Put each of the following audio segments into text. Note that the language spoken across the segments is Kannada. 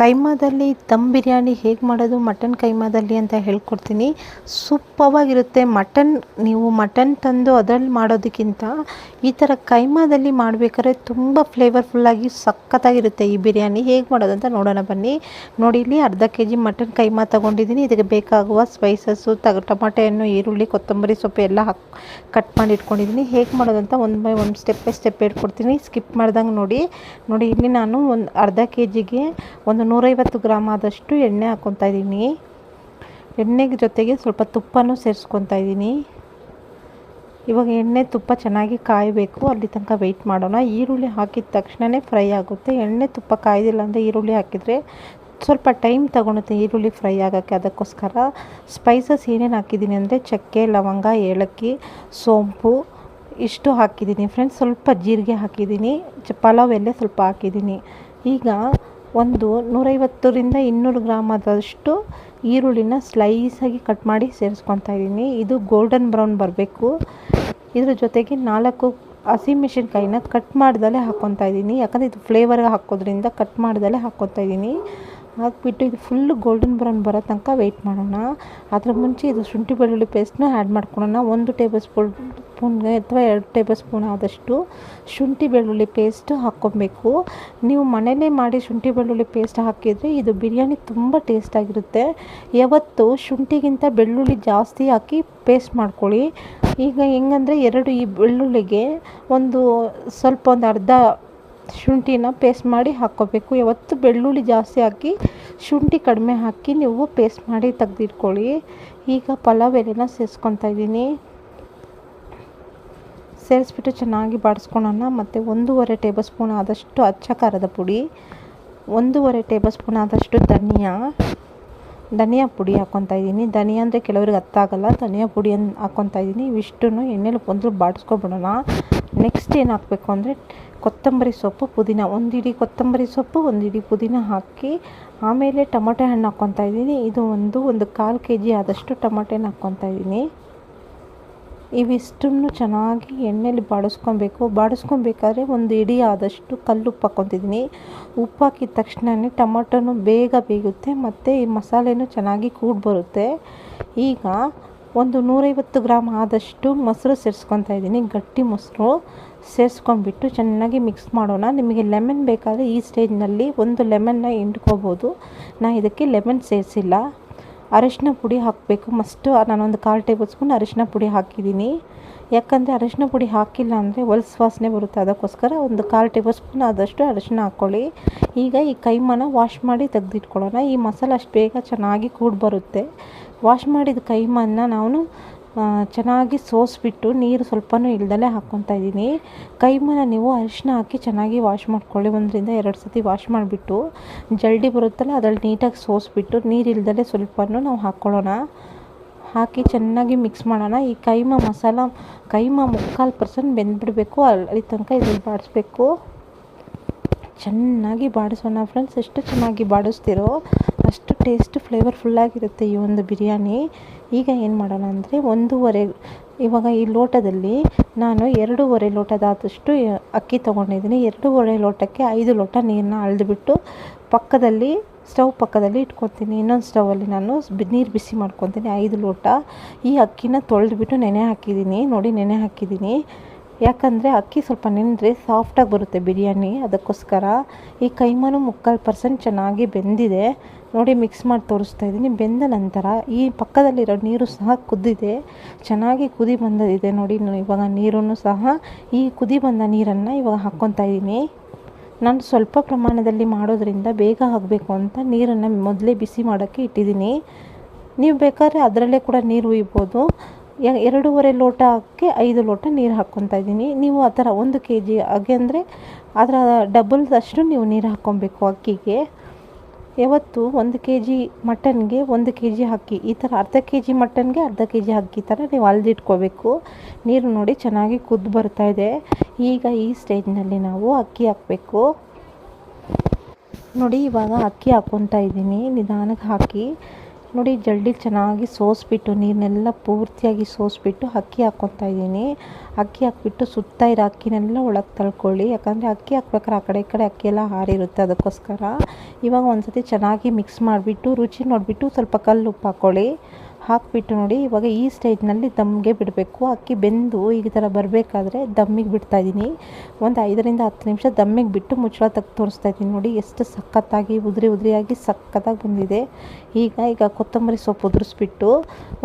ಕೈಮಾದಲ್ಲಿ ದಮ್ ಬಿರಿಯಾನಿ ಹೇಗೆ ಮಾಡೋದು, ಮಟನ್ ಕೈಮಾದಲ್ಲಿ ಅಂತ ಹೇಳ್ಕೊಡ್ತೀನಿ. ಸೂಪವಾಗಿರುತ್ತೆ. ಮಟನ್, ನೀವು ಮಟನ್ ತಂದು ಅದರಲ್ಲಿ ಮಾಡೋದಕ್ಕಿಂತ ಈ ಥರ ಕೈಮಾದಲ್ಲಿ ಮಾಡಬೇಕಾದ್ರೆ ತುಂಬ ಫ್ಲೇವರ್ಫುಲ್ಲಾಗಿ ಸಖತ್ತಾಗಿರುತ್ತೆ ಈ ಬಿರಿಯಾನಿ. ಹೇಗೆ ಮಾಡೋದು ಅಂತ ನೋಡೋಣ ಬನ್ನಿ. ನೋಡಿ, ಇಲ್ಲಿ ಅರ್ಧ ಕೆ ಜಿ ಮಟನ್ ಕೈಮಾ ತೊಗೊಂಡಿದ್ದೀನಿ. ಇದಕ್ಕೆ ಬೇಕಾಗುವ ಸ್ಪೈಸಸ್ಸು, ತಗ ಟೊಮಾಟೆ ಹಣ್ಣು ಈರುಳ್ಳಿ, ಕೊತ್ತಂಬರಿ ಸೊಪ್ಪು ಎಲ್ಲ ಹಾಕಿ, ಕಟ್ ಮಾಡಿ ಇಟ್ಕೊಂಡಿದ್ದೀನಿ. ಹೇಗೆ ಮಾಡೋದು ಅಂತ ಒಂದು ಬೈ ಒಂದು ಸ್ಟೆಪ್ ಬೈ ಸ್ಟೆಪ್ ಹೇಳ್ಕೊಡ್ತೀನಿ. ಸ್ಕಿಪ್ ಮಾಡ್ದಂಗೆ ನೋಡಿ. ನೋಡಿ, ಇಲ್ಲಿ ನಾನು ಒಂದು ಅರ್ಧ ಕೆ ಜಿಗೆ ಒಂದು ನೂರೈವತ್ತು ಗ್ರಾಮ್ ಆದಷ್ಟು ಎಣ್ಣೆ ಹಾಕ್ಕೊತಾ ಇದ್ದೀನಿ. ಎಣ್ಣೆ ಜೊತೆಗೆ ಸ್ವಲ್ಪ ತುಪ್ಪನೂ ಸೇರಿಸ್ಕೊತಾ ಇದ್ದೀನಿ. ಇವಾಗ ಎಣ್ಣೆ ತುಪ್ಪ ಚೆನ್ನಾಗಿ ಕಾಯಬೇಕು. ಅಲ್ಲಿ ತನಕ ವೆಯ್ಟ್ ಮಾಡೋಣ. ಈರುಳ್ಳಿ ಹಾಕಿದ ತಕ್ಷಣವೇ ಫ್ರೈ ಆಗುತ್ತೆ. ಎಣ್ಣೆ ತುಪ್ಪ ಕಾಯ್ದಿಲ್ಲ ಅಂದರೆ ಈರುಳ್ಳಿ ಹಾಕಿದರೆ ಸ್ವಲ್ಪ ಟೈಮ್ ತಗೊಳುತ್ತೆ ಈರುಳ್ಳಿ ಫ್ರೈ ಆಗೋಕ್ಕೆ. ಅದಕ್ಕೋಸ್ಕರ ಸ್ಪೈಸಸ್ ಏನೇನು ಹಾಕಿದ್ದೀನಿ ಅಂದರೆ ಚಕ್ಕೆ, ಲವಂಗ, ಏಲಕ್ಕಿ, ಸೋಂಪು ಇಷ್ಟು ಹಾಕಿದ್ದೀನಿ. ಫ್ರೆಂಡ್ಸ್ ಸ್ವಲ್ಪ ಜೀರಿಗೆ ಹಾಕಿದ್ದೀನಿ. ಪಲಾವ್ ಎಲೆ ಸ್ವಲ್ಪ ಹಾಕಿದ್ದೀನಿ. ಈಗ ಒಂದು ನೂರೈವತ್ತರಿಂದ ಇನ್ನೂರು ಗ್ರಾಮ್ ಆದಷ್ಟು ಈರುಳ್ಳಿನ ಸ್ಲೈಸಾಗಿ ಕಟ್ ಮಾಡಿ ಸೇರಿಸ್ಕೊತಾ ಇದ್ದೀನಿ. ಇದು ಗೋಲ್ಡನ್ ಬ್ರೌನ್ ಬರಬೇಕು. ಇದ್ರ ಜೊತೆಗೆ ನಾಲ್ಕು ಹಸಿಮೆಣಸಿನ್ಕಾಯಿನ ಕಟ್ ಮಾಡ್ದಲೇ ಹಾಕ್ಕೊತಾ ಇದ್ದೀನಿ. ಯಾಕಂದರೆ ಇದು ಫ್ಲೇವರ್ಗೆ ಹಾಕೋದ್ರಿಂದ ಕಟ್ ಮಾಡ್ದಲೇ ಹಾಕ್ಕೊತಾ ಇದ್ದೀನಿ. ಹಾಕ್ಬಿಟ್ಟು ಇದು ಫುಲ್ಲು ಗೋಲ್ಡನ್ ಬ್ರೌನ್ ಬರೋ ತನಕ ವೆಯ್ಟ್ ಮಾಡೋಣ. ಅದ್ರ ಮುಂಚೆ ಇದು ಶುಂಠಿ ಬೆಳ್ಳುಳ್ಳಿ ಪೇಸ್ಟ್ನ ಆ್ಯಡ್ ಮಾಡ್ಕೊಳ್ಳೋಣ ಒಂದು ಟೇಬಲ್ ಸ್ಪೂನ್ ಸ್ಪೂನ್ಗೆ ಅಥವಾ ಎರಡು ಟೇಬಲ್ ಸ್ಪೂನ್ ಆದಷ್ಟು ಶುಂಠಿ ಬೆಳ್ಳುಳ್ಳಿ ಪೇಸ್ಟ್ ಹಾಕ್ಕೊಬೇಕು. ನೀವು ಮನೇಲೇ ಮಾಡಿ ಶುಂಠಿ ಬೆಳ್ಳುಳ್ಳಿ ಪೇಸ್ಟ್ ಹಾಕಿದರೆ ಇದು ಬಿರಿಯಾನಿ ತುಂಬ ಟೇಸ್ಟಾಗಿರುತ್ತೆ ಯಾವತ್ತು ಶುಂಠಿಗಿಂತ ಬೆಳ್ಳುಳ್ಳಿ ಜಾಸ್ತಿ ಹಾಕಿ ಪೇಸ್ಟ್ ಮಾಡ್ಕೊಳ್ಳಿ. ಈಗ ಹೆಂಗಂದರೆ ಎರಡು ಈ ಬೆಳ್ಳುಳ್ಳಿಗೆ ಒಂದು ಸ್ವಲ್ಪ ಒಂದು ಅರ್ಧ ಶುಂಠಿನ ಪೇಸ್ಟ್ ಮಾಡಿ ಹಾಕ್ಕೋಬೇಕು. ಯಾವತ್ತು ಬೆಳ್ಳುಳ್ಳಿ ಜಾಸ್ತಿ ಹಾಕಿ ಶುಂಠಿ ಕಡಿಮೆ ಹಾಕಿ ನೀವು ಪೇಸ್ಟ್ ಮಾಡಿ ತೆಗೆದಿಟ್ಕೊಳ್ಳಿ. ಈಗ ಪಲಾವ್ ಎಲೆನ ಸೇರಿಸ್ಕೊತಾ ಇದ್ದೀನಿ. ಸೇರಿಸ್ಬಿಟ್ಟು ಚೆನ್ನಾಗಿ ಬಾಡಿಸ್ಕೊಳೋಣ. ಮತ್ತು ಒಂದೂವರೆ ಟೇಬಲ್ ಸ್ಪೂನ್ ಆದಷ್ಟು ಅಚ್ಚ ಖಾರದ ಪುಡಿ, ಒಂದೂವರೆ ಟೇಬಲ್ ಸ್ಪೂನ್ ಆದಷ್ಟು ಧನಿಯಾ ಧನಿಯಾ ಪುಡಿ ಹಾಕ್ಕೊತಾ ಇದ್ದೀನಿ. ಧನಿಯಾ ಅಂದರೆ ಕೆಲವ್ರಿಗೆ ಅರ್ಥ ಆಗಲ್ಲ ಧನಿಯಾ ಪುಡಿಯನ್ನು ಹಾಕ್ಕೊತಾ ಇದ್ದೀನಿ. ಇವಿಷ್ಟನ್ನು ಎಣ್ಣೆಲಿ ಒಂದು ಬಾಡಿಸ್ಕೊಬಿಡೋಣ. ನೆಕ್ಸ್ಟ್ ಏನು ಹಾಕಬೇಕು ಅಂದರೆ ಕೊತ್ತಂಬರಿ ಸೊಪ್ಪು, ಪುದೀನ. ಒಂದು ಇಡೀ ಕೊತ್ತಂಬರಿ ಸೊಪ್ಪು, ಒಂದು ಇಡೀ ಪುದೀನ ಹಾಕಿ ಆಮೇಲೆ ಟೊಮೊಟೊ ಹಣ್ಣು ಹಾಕ್ಕೊತಾ ಇದ್ದೀನಿ. ಇದು ಒಂದು ಒಂದು ಕಾಲು ಕೆ ಜಿ ಆದಷ್ಟು ಟೊಮೊಟೊನ ಹಾಕ್ಕೊತಾ ಇದ್ದೀನಿ. ಇವಿಷ್ಟನ್ನು ಚೆನ್ನಾಗಿ ಎಣ್ಣೆಲಿ ಬಾಡಿಸ್ಕೊಬೇಕು. ಬಾಡಿಸ್ಕೊಬೇಕಾದ್ರೆ ಒಂದು ಇಡೀ ಆದಷ್ಟು ಕಲ್ಲು ಉಪ್ಪು ಹಾಕ್ಕೊತಿದ್ದೀನಿ ಉಪ್ಪು ಹಾಕಿದ ತಕ್ಷಣವೇ ಟೊಮೊಟೊನು ಬೇಗ ಬೇಗುತ್ತೆ ಮತ್ತು ಈ ಮಸಾಲೆನೂ ಚೆನ್ನಾಗಿ ಕೂಡಿ ಬರುತ್ತೆ. ಈಗ ಒಂದು ನೂರೈವತ್ತು ಗ್ರಾಮ್ ಆದಷ್ಟು ಮೊಸರು ಸೇರಿಸ್ಕೊತಾ ಇದ್ದೀನಿ. ಗಟ್ಟಿ ಮೊಸರು ಸೇರಿಸ್ಕೊಂಡ್ಬಿಟ್ಟು ಚೆನ್ನಾಗಿ ಮಿಕ್ಸ್ ಮಾಡೋಣ. ನಿಮಗೆ ಲೆಮನ್ ಬೇಕಾದರೆ ಈ ಸ್ಟೇಜ್ನಲ್ಲಿ ಒಂದು ಲೆಮನ್ನ ಹಿಂಡ್ಕೋಬೋದು. ನಾನು ಇದಕ್ಕೆ ಲೆಮನ್ ಸೇರಿಸಿಲ್ಲ. ಅರಿಶಿನ ಪುಡಿ ಹಾಕಬೇಕು. ಮಸ್ಟು ನಾನೊಂದು ಕಾಲು ಟೇಬಲ್ ಸ್ಪೂನ್ ಅರಿಶಿನ ಪುಡಿ ಹಾಕಿದ್ದೀನಿ. ಯಾಕಂದರೆ ಅರಿಶಿನ ಪುಡಿ ಹಾಕಿಲ್ಲ ಅಂದರೆ ಹೊಲ್ಸ್ ವಾಸನೆ ಬರುತ್ತೆ. ಅದಕ್ಕೋಸ್ಕರ ಒಂದು ಕಾಲು ಟೇಬಲ್ ಸ್ಪೂನ್ ಆದಷ್ಟು ಅರಿಶಿನ ಹಾಕ್ಕೊಳ್ಳಿ ಈಗ ಈ ಕೈಮನ ವಾಶ್ ಮಾಡಿ ತೆಗೆದಿಟ್ಕೊಳ್ಳೋಣ. ಈ ಮಸಾಲೆ ಅಷ್ಟು ಬೇಗ ಚೆನ್ನಾಗಿ ಕೂಡಿ ಬರುತ್ತೆ ವಾಶ್ ಮಾಡಿದ ಕೈಮನ್ನ ನಾವು ಚೆನ್ನಾಗಿ ಸೋಸಿಬಿಟ್ಟು ನೀರು ಸ್ವಲ್ಪನೂ ಇಲ್ದಲೇ ಹಾಕ್ಕೊತಾ ಇದ್ದೀನಿ. ಕೈಮನ ನೀವು ಅರಿಶಿನ ಹಾಕಿ ಚೆನ್ನಾಗಿ ವಾಶ್ ಮಾಡ್ಕೊಳ್ಳಿ. ಒಂದರಿಂದ ಎರಡು ಸತಿ ವಾಶ್ ಮಾಡಿಬಿಟ್ಟು ಜಲ್ಡಿ ಬರುತ್ತಲ್ಲ, ಅದರಲ್ಲಿ ನೀಟಾಗಿ ಸೋಸಿಬಿಟ್ಟು ನೀರು ಸ್ವಲ್ಪವೂ ನಾವು ಹಾಕ್ಕೊಳ್ಳೋಣ. ಹಾಕಿ ಚೆನ್ನಾಗಿ ಮಿಕ್ಸ್ ಮಾಡೋಣ. ಈ ಕೈಮ ಮಸಾಲ, ಕೈಮ ಮುಕ್ಕಾಲು ಪರ್ಸೆಂಟ್ ಬೆಂದ್ಬಿಡಬೇಕು. ಅಲ್ಲಿ ತನಕ ಇದನ್ನು ಬಾಡಿಸ್ಬೇಕು. ಚೆನ್ನಾಗಿ ಬಾಡಿಸೋಣ ಫ್ರೆಂಡ್ಸ್ ಎಷ್ಟು ಚೆನ್ನಾಗಿ ಬಾಡಿಸ್ತಿರೋ ಅಷ್ಟು ಟೇಸ್ಟ್ ಫ್ಲೇವರ್ಫುಲ್ಲಾಗಿರುತ್ತೆ ಈ ಒಂದು ಬಿರಿಯಾನಿ. ಈಗ ಏನು ಮಾಡೋಣ ಅಂದರೆ ಒಂದೂವರೆ, ಇವಾಗ ಈ ಲೋಟದಲ್ಲಿ ನಾನು ಎರಡೂವರೆ ಲೋಟದಾದಷ್ಟು ಅಕ್ಕಿ ತೊಗೊಂಡಿದ್ದೀನಿ. ಎರಡೂವರೆ ಲೋಟಕ್ಕೆ ಐದು ಲೋಟ ನೀರನ್ನ ಅಳೆದುಬಿಟ್ಟು ಪಕ್ಕದಲ್ಲಿ, ಸ್ಟವ್ ಪಕ್ಕದಲ್ಲಿ ಇಟ್ಕೊತೀನಿ. ಇನ್ನೊಂದು ಸ್ಟವಲ್ಲಿ ನಾನು ನೀರು ಬಿಸಿ ಮಾಡ್ಕೊತೀನಿ. ಐದು ಲೋಟ ಈ ಅಕ್ಕಿನ ತೊಳೆದ್ಬಿಟ್ಟು ನೆನೆ ಹಾಕಿದ್ದೀನಿ. ನೋಡಿ ನೆನೆ ಹಾಕಿದ್ದೀನಿ. ಯಾಕಂದರೆ ಅಕ್ಕಿ ಸ್ವಲ್ಪ ನೆನೆದ್ರೆ ಸಾಫ್ಟಾಗಿ ಬರುತ್ತೆ ಬಿರಿಯಾನಿ, ಅದಕ್ಕೋಸ್ಕರ. ಈ ಕೈಮಾನು ಮುಕ್ಕಾಲು ಪರ್ಸೆಂಟ್ ಚೆನ್ನಾಗಿ ಬೆಂದಿದೆ. ನೋಡಿ ಮಿಕ್ಸ್ ಮಾಡಿ ತೋರಿಸ್ತಾ ಇದ್ದೀನಿ. ಬೆಂದ ನಂತರ ಈ ಪಕ್ಕದಲ್ಲಿರೋ ನೀರು ಸಹ ಕುದ್ದಿದೆ ಚೆನ್ನಾಗಿ ಕುದಿ ಬಂದಿದೆ ನೋಡಿ ಇವಾಗ ನೀರನ್ನು ಸಹ. ಈ ಕುದಿ ಬಂದ ನೀರನ್ನು ಇವಾಗ ಹಾಕ್ಕೊತಾ ಇದ್ದೀನಿ. ನಾನು ಸ್ವಲ್ಪ ಪ್ರಮಾಣದಲ್ಲಿ ಮಾಡೋದ್ರಿಂದ ಬೇಗ ಆಗಬೇಕು ಅಂತ ನೀರನ್ನು ಮೊದಲೇ ಬಿಸಿ ಮಾಡೋಕ್ಕೆ ಇಟ್ಟಿದ್ದೀನಿ. ನೀವು ಬೇಕಾದ್ರೆ ಅದರಲ್ಲೇ ಕೂಡ ನೀರು ಹುಯ್ಬೋದು ಎರಡೂವರೆ ಲೋಟಕ್ಕೆ ಐದು ಲೋಟ ನೀರು ಹಾಕ್ಕೊತಾ ಇದ್ದೀನಿ. ನೀವು ಆ ಥರ ಒಂದು ಕೆ ಜಿ ಹಾಗೆ ಅಂದರೆ ಅದರ ಡಬಲ್ದಷ್ಟು ನೀವು ನೀರು ಹಾಕ್ಕೊಬೇಕು ಅಕ್ಕಿಗೆ. ಯಾವತ್ತು ಒಂದು ಕೆ ಜಿ ಮಟನ್ಗೆ ಒಂದು ಕೆ ಜಿ ಅಕ್ಕಿ, ಈ ಥರ ಅರ್ಧ ಕೆ ಜಿ ಮಟನ್ಗೆ ಅರ್ಧ ಕೆ ಜಿ ಅಕ್ಕಿ ಥರ ನೀವು ಅಲ್ದಿಟ್ಕೋಬೇಕು. ನೀರು ನೋಡಿ ಚೆನ್ನಾಗಿ ಕುದ್ದು ಬರ್ತಾ ಇದೆ. ಈಗ ಈ ಸ್ಟೇಜ್ನಲ್ಲಿ ನಾವು ಅಕ್ಕಿ ಹಾಕಬೇಕು. ನೋಡಿ ಇವಾಗ ಅಕ್ಕಿ ಹಾಕ್ಕೊತಾ ಇದ್ದೀನಿ. ನಿಧಾನಕ್ಕೆ ಹಾಕಿ. ನೋಡಿ ಜಲ್ಡಿ ಚೆನ್ನಾಗಿ ಸೋಸ್ಬಿಟ್ಟು ನೀರನ್ನೆಲ್ಲ ಪೂರ್ತಿಯಾಗಿ ಸೋಸ್ಬಿಟ್ಟು ಅಕ್ಕಿ ಹಾಕ್ಕೊತಾ ಇದ್ದೀನಿ. ಅಕ್ಕಿ ಹಾಕ್ಬಿಟ್ಟು ಸುತ್ತ ಇರೋ ಅಕ್ಕಿನೆಲ್ಲ ಒಳಗೆ ತಳ್ಕೊಳ್ಳಿ. ಯಾಕಂದರೆ ಅಕ್ಕಿ ಹಾಕ್ಬೇಕಾದ್ರೆ ಆ ಕಡೆ ಈ ಕಡೆ ಅಕ್ಕಿ ಎಲ್ಲ ಹಾರಿರುತ್ತೆ ಅದಕ್ಕೋಸ್ಕರ. ಇವಾಗ ಒಂದು ಸತಿ ಚೆನ್ನಾಗಿ ಮಿಕ್ಸ್ ಮಾಡಿಬಿಟ್ಟು, ರುಚಿ ನೋಡಿಬಿಟ್ಟು ಸ್ವಲ್ಪ ಕಲ್ಲು ಉಪ್ಪು ಹಾಕ್ಕೊಳ್ಳಿ ಹಾಕಿಬಿಟ್ಟು ನೋಡಿ, ಇವಾಗ ಈ ಸ್ಟೇಜ್ನಲ್ಲಿ ದಮ್ಗೆ ಬಿಡಬೇಕು. ಅಕ್ಕಿ ಬೆಂದು ಈ ಥರ ಬರಬೇಕಾದ್ರೆ ದಮ್ಮಿಗೆ ಬಿಡ್ತಾ ಇದ್ದೀನಿ ಒಂದು ಐದರಿಂದ ಹತ್ತು ನಿಮಿಷ ದಮ್ಮಿಗೆ ಬಿಟ್ಟು ಮುಚ್ಚಳ ತೆಗ್ದು ತೋರಿಸ್ತಾ ಇದ್ದೀನಿ ನೋಡಿ, ಎಷ್ಟು ಸಖತ್ತಾಗಿ, ಉದುರಿ ಉದುರಿಯಾಗಿ ಸಖತ್ತಾಗಿ ಬಂದಿದೆ. ಈಗ ಈಗ ಕೊತ್ತಂಬರಿ ಸೊಪ್ಪು ಉದುರಿಸ್ಬಿಟ್ಟು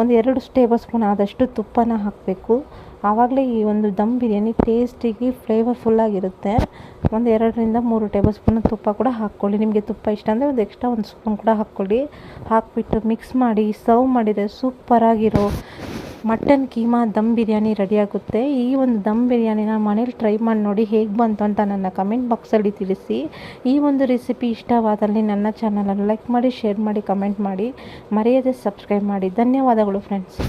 ಒಂದು ಎರಡು ಟೇಬಲ್ ಸ್ಪೂನ್ ಆದಷ್ಟು ತುಪ್ಪನ ಹಾಕಬೇಕು. ಆವಾಗಲೇ ಈ ಒಂದು ದಮ್ ಬಿರಿಯಾನಿ ಟೇಸ್ಟಿಗೆ ಫ್ಲೇವರ್ಫುಲ್ಲಾಗಿರುತ್ತೆ ಒಂದು ಎರಡರಿಂದ ಮೂರು ಟೇಬಲ್ ಸ್ಪೂನ್ ತುಪ್ಪ ಕೂಡ ಹಾಕ್ಕೊಳ್ಳಿ. ನಿಮಗೆ ತುಪ್ಪ ಇಷ್ಟ ಅಂದರೆ ಒಂದು ಎಕ್ಸ್ಟ್ರಾ ಒಂದು ಸ್ಪೂನ್ ಕೂಡ ಹಾಕ್ಕೊಳ್ಳಿ. ಹಾಕ್ಬಿಟ್ಟು ಮಿಕ್ಸ್ ಮಾಡಿ ಸರ್ವ್ ಮಾಡಿದರೆ ಸೂಪರಾಗಿರೋ ಮಟನ್ ಕೀಮಾ ದಮ್ ಬಿರಿಯಾನಿ ರೆಡಿಯಾಗುತ್ತೆ ಈ ಒಂದು ದಮ್ ಬಿರಿಯಾನಿನ ಮನೇಲಿ ಟ್ರೈ ಮಾಡಿ ನೋಡಿ ಹೇಗೆ ಬಂತು ಅಂತ ನನ್ನ ಕಮೆಂಟ್ ಬಾಕ್ಸಲ್ಲಿ ತಿಳಿಸಿ. ಈ ಒಂದು ರೆಸಿಪಿ ಇಷ್ಟವಾದಲ್ಲಿ ನನ್ನ ಚಾನಲನ್ನು ಲೈಕ್ ಮಾಡಿ ಶೇರ್ ಮಾಡಿ ಕಮೆಂಟ್ ಮಾಡಿ. ಮರೆಯದೆ ಸಬ್ಸ್ಕ್ರೈಬ್ ಮಾಡಿ. ಧನ್ಯವಾದಗಳು ಫ್ರೆಂಡ್ಸ್